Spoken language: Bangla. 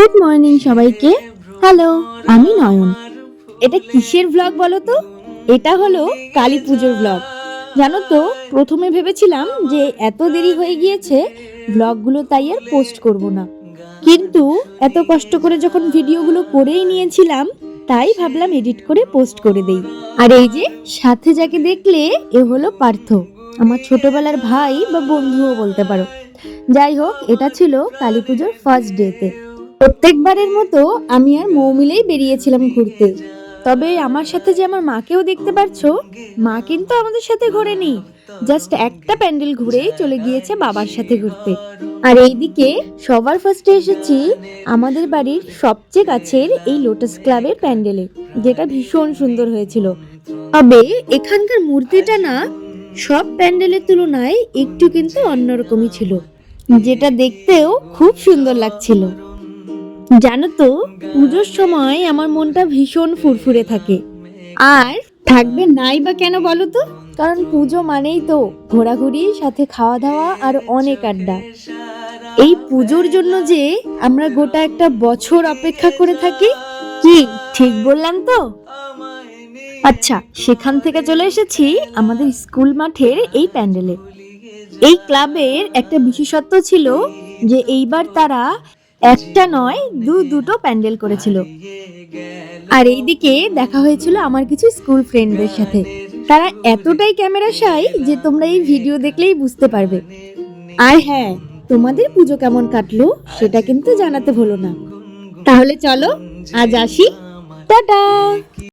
গুড মর্নিং সবাইকে। হ্যালো আমি নয়ন। এটা কিসের ব্লগ বলো তো? এটা হলো কালী পুজোর ব্লগ জানো তো, প্রথমে ভেবেছিলাম যে এত দেরি হয়ে গিয়েছে ভ্লগগুলো তাই আর পোস্ট করব না। কিন্তু এত কষ্ট করে যখন ভিডিওগুলো করেই নিয়েছিলাম, তাই ভাবলাম এডিট করে পোস্ট করে দেই। আর এই যে, সাথে যাকে দেখলে, এ হলো পার্থ। আমার ছোটবেলার ভাই বা বন্ধুও বলতে পারো। যাই হোক, এটা ছিল কালী পুজোর ফার্স্ট ডেতে প্রত্যেকবারের মতো আমি আর মৌ মিলেই বেরিয়েছিলাম ঘুরতে। তবে আমার সাথে যে আমার মাকেও দেখতে পারছ, মা কিন্তু আমাদের সাথে ঘোরেনি। জাস্ট একটা প্যান্ডেল ঘুরেই চলে গিয়েছে বাবার সাথে ঘুরতে। আর এইদিকে সবার ফার্স্টে এসেছি আমাদের বাড়ির সবচেয়ে কাছের এই লোটাস ক্লাবের প্যান্ডেলে, যেটা ভীষণ সুন্দর হয়েছিল। তবে এখানকার মূর্তিটা না, সব প্যান্ডেলের তুলনায় একটু কিন্তু অন্যরকমই ছিল, যেটা দেখতেও খুব সুন্দর লাগছিল। জানো তো, পুজোর সময় আমার মনটা ভীষণ ফুরফুরে থাকে। আর থাকবে নাই বা কেন বলো তো? কারণ পুজো মানেই তো ঘোরাঘুরি, সাথে খাওয়া দাওয়া আর অনেক আড্ডা। এই পুজোর জন্য যে আমরা গোটা একটা বছর অপেক্ষা করে থাকি, কি ঠিক বললাম তো? আচ্ছা সেখান থেকে চলে এসেছি আমাদের স্কুল মাঠের এই প্যান্ডেলে। এই ক্লাবের একটা বিশেষত্ব ছিল যে এইবার তারা একটা নয়, দু দুটো প্যান্ডেল করেছিল। আর এইদিকে দেখা হয়েছিল আমার কিছু স্কুল ফ্রেন্ডদের সাথে। তারা এতটাই ক্যামেরা সাই যে তোমরা এই ভিডিও দেখলেই বুঝতে পারবে। আর হ্যাঁ তোমাদের পুজো কেমন কাটলো সেটা কিন্তু জানাতে ভুলো না। তাহলে চলো, আজ আসি। টাটা!